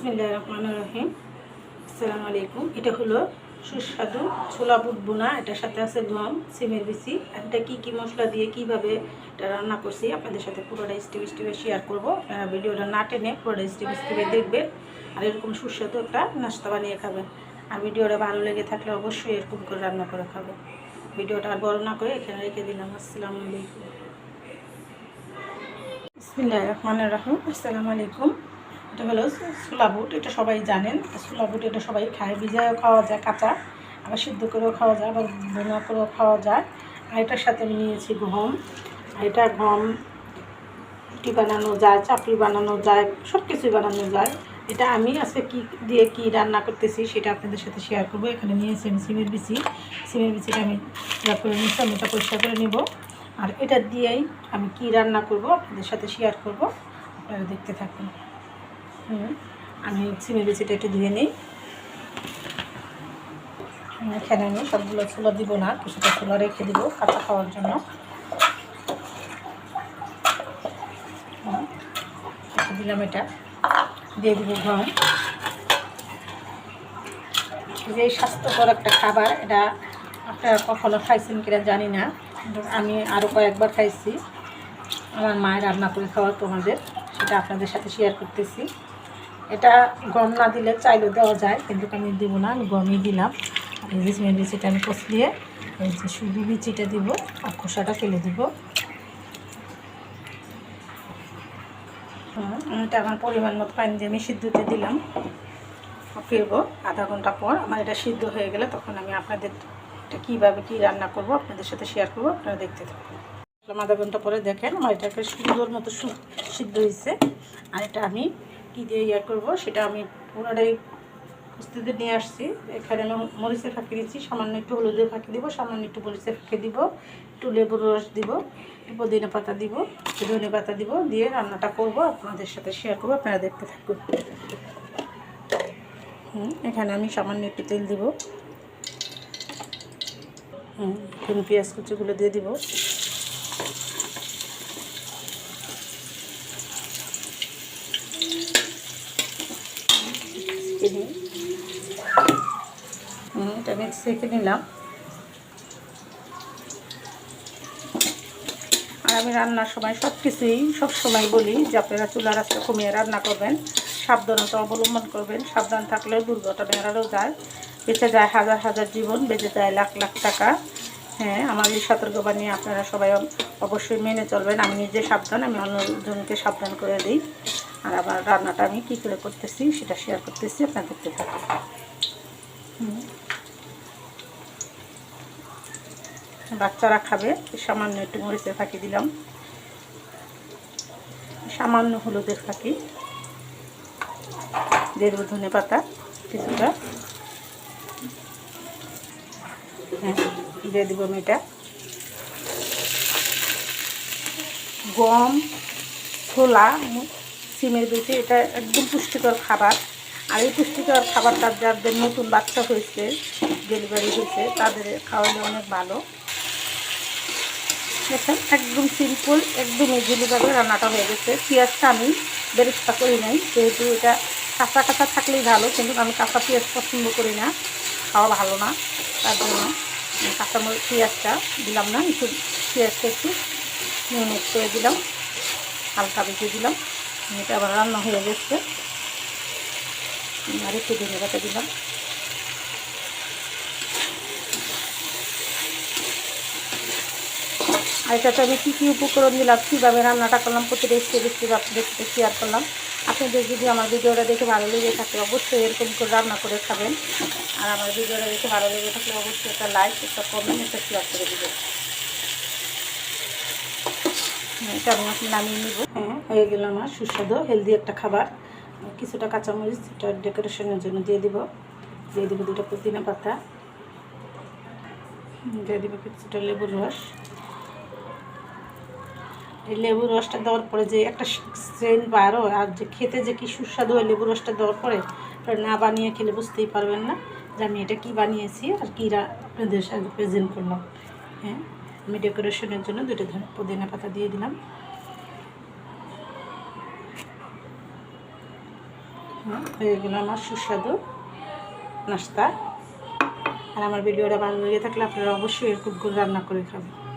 বিসমিল্লাহ রহমান রহিম আসসালামু আলাইকুম এটা হলো সুস্বাদু ছোলা বুট বোনা। এটার সাথে আছে গম, সিমের বিচি। এটা কী কী মশলা দিয়ে কীভাবে এটা রান্না করছি আপনাদের সাথে পুরোটা স্টেপ স্টেপে শেয়ার করব। আপনারা ভিডিওটা না টেনে পুরোটা স্টেপ স্টেপে দেখবেন। আর এরকম সুস্বাদু একটা নাস্তা বানিয়ে খাবেন। আর ভিডিওটা ভালো লেগে থাকলে অবশ্যই এরকম করে রান্না করে খাবেন। ভিডিওটা আর বড় না করে এখানে রেখে দিলাম। আসসালামু আলাইকুম বিসমিল্লাহ রহমান রহিম আসসালামু আলাইকুম এটা হলো বুট, এটা সবাই জানেন। বুট এটা সবাই খায়। ভিজায়ও খাওয়া যায়, কাঁচা, আবার সিদ্ধ করেও খাওয়া যায়, আবার বোনা করেও খাওয়া যায়। আর এটার সাথে আমি নিয়েছি গম। এটা গম, রুটি বানানো যায় চাপড়ি বানানো যায় সব কিছুই বানানো যায়। এটা আমি আজকে কি দিয়ে কি রান্না করতেছি সেটা আপনাদের সাথে শেয়ার করব। এখানে নিয়েছি আমি সিমের বিচি। সিমের বিচিটা আমি করে নিচ্ছি আমি এটা পরিষ্কার করে নেব। আর এটা দিয়েই আমি কি রান্না করব আপনাদের সাথে শেয়ার করব। আপনারা দেখতে থাকুন। আমি সিমের বিচিটা একটু ধুয়ে নিই। এখানে আমি সবগুলো ছোলা দিব না কিছুটা ছোলা রেখে দিব কাঁচা খাওয়ার জন্য। দিলাম এটা, দিয়ে দিব গম যে স্বাস্থ্যকর একটা খাবার, এটা আপনারা কখনো খাইছেন কিনা জানি না আমি আরও কয়েকবার খাইছি। আমার মায়ের রান্না করে খাওয়া তোমাদের সেটা আপনাদের সাথে শেয়ার করতেছি। এটা গম না দিলে চাইলেও দেওয়া যায় কিন্তু আমি দেবো না আমি গমই দিলাম। সিমেন্ট বিচিটা আমি কষলিয়ে এই যে শুধু বিচিটা দিব আর খোসাটা ফেলে দিব। হুম, এটা আমার পরিমাণ মতো পানি দিয়ে আমি সিদ্ধতে দিলাম। ফিরবো আধা ঘণ্টা পর। আমার এটা সিদ্ধ হয়ে গেলে তখন আমি আপনাদের এটা কীভাবে কী রান্না করব আপনাদের সাথে শেয়ার করব আপনারা দেখতে থাকুন। আধা ঘণ্টা পরে দেখেন আমার এটাকে সুন্দর মতো সিদ্ধ হয়েছে আর এটা আমি কী দিয়ে ইয়ে করব সেটা আমি পুনরায় প্রস্তুতি নিয়ে আসছি। এখানে আমি মরিচের ফাঁকি দিচ্ছি, সামান্য একটু হলুদের ফাঁকি দিব, সামান্য একটু মরিচের ফাঁকি দিব, একটু লেবুর রস দিব, একটু পুদিনা পাতা দিব ধনে পাতা দিব, দিয়ে রান্নাটা করব, আপনাদের সাথে শেয়ার করব, আপনারা দেখতে থাকুন। হুম, এখানে আমি সামান্য একটু তেল দিব। হুম পেঁয়াজ কুচিগুলো দিয়ে দিব হুম এটা আমি সেঁকে নিলাম। আর আমি রান্নার সময় সব কিছুই সব সময় বলি যে আপনারা চুলা রাস্তা কমিয়ে রান্না করবেন, সাবধানতা অবলম্বন করবেন, সাবধান থাকলেও দুর্ঘটনা এড়ানো যায়, বেঁচে যায় হাজার হাজার জীবন, বেঁচে যায় লাখ লাখ টাকা। হ্যাঁ আমার এই সতর্কবাণী আপনারা সবাই অবশ্যই মেনে চলবেন। আমি নিজে সাবধান, আমি অন্যজনকে সাবধান করে দিই। আর আমার রান্নাটা আমি কী করে করতেছি সেটা শেয়ার করতেছি আপনার দেখতে থাকুন হুম। বাচ্চারা খাবে। সামান্য একটু মরিচের ফাঁকি দিলাম। সামান্য হলুদের ফাঁকি। দেবো ধনে পাতা কিছুটা। হ্যাঁ দিয়ে দেবো আমি এটা গম, ছোলা সিমের বেশি, এটা একদম পুষ্টিকর খাবার। আর এই পুষ্টিকর খাবারটা যাদের নতুন বাচ্চা হয়েছে ডেলিভারি হয়েছে, তাদের খাওয়ালে অনেক ভালো। দেখেন একদম সিম্পল একদম ইজিলিভাবে রান্নাটা হয়ে গেছে। পেঁয়াজটা আমি বেরেস্তা করি নাই, যেহেতু এটা কাঁচা কাঁচা থাকলেই ভালো, কিন্তু আমি কাঁচা পেঁয়াজ পছন্দ করি না, খাওয়া ভালো না, তার জন্য কাঁচা পেঁয়াজটা দিলাম না, একটু পেঁয়াজটা একটু মিনিট করে দিলাম, হালকা বেঁচে দিলাম এটা আবার রান্না হয়ে গেছে। আর একটু ধনে পাতা দিলাম। আর এটাতে আমি কী কী উপকরণ দিলাম কীভাবে রান্নাটা করলাম প্রতিটা স্টেপ স্টেপ আপনাদের শেয়ার করলাম। আপনাদের যদি আমার ভিডিওটা দেখে ভালো লেগে থাকে অবশ্যই এরকম করে রান্না করে খাবেন। আর আমার ভিডিওটা দেখে ভালো লেগে থাকলে অবশ্যই একটা লাইক একটা কমেন্ট একটা শেয়ার করে দেবেন। হ্যাঁ, এটা আমি এখন নামিয়ে নিব। হ্যাঁ হয়ে গেল আমার সুস্বাদু হেলদি একটা খাবার। কিছুটা কাঁচামরিচ এটা ডেকোরেশনের জন্য দিয়ে দিব। দিয়ে দিব দুটো পুদিনা পাতা। দিয়ে দিব কিছুটা লেবুর রস। এই লেবুর রসটা দেওয়ার পরে যে একটা সেন্ট বারো আর যে খেতে যে কি সুস্বাদু হয় লেবুর রসটা দেওয়ার পরে না বানিয়ে খেলে বুঝতেই পারবেন না যে আমি এটা কী বানিয়েছি আর কী রা- আপনাদের সাথে প্রেজেন্ট করলাম। হ্যাঁ আমি ডেকোরেশনের জন্য দুটো ধনে পুদিনা পাতা দিয়ে দিলাম। হ্যাঁ, হয়ে গেল আমার সুস্বাদু নাস্তা। আর আমার ভিডিওটা ভালো লেগে থাকলে আপনারা অবশ্যই এরকম করে রান্না করে খাবেন।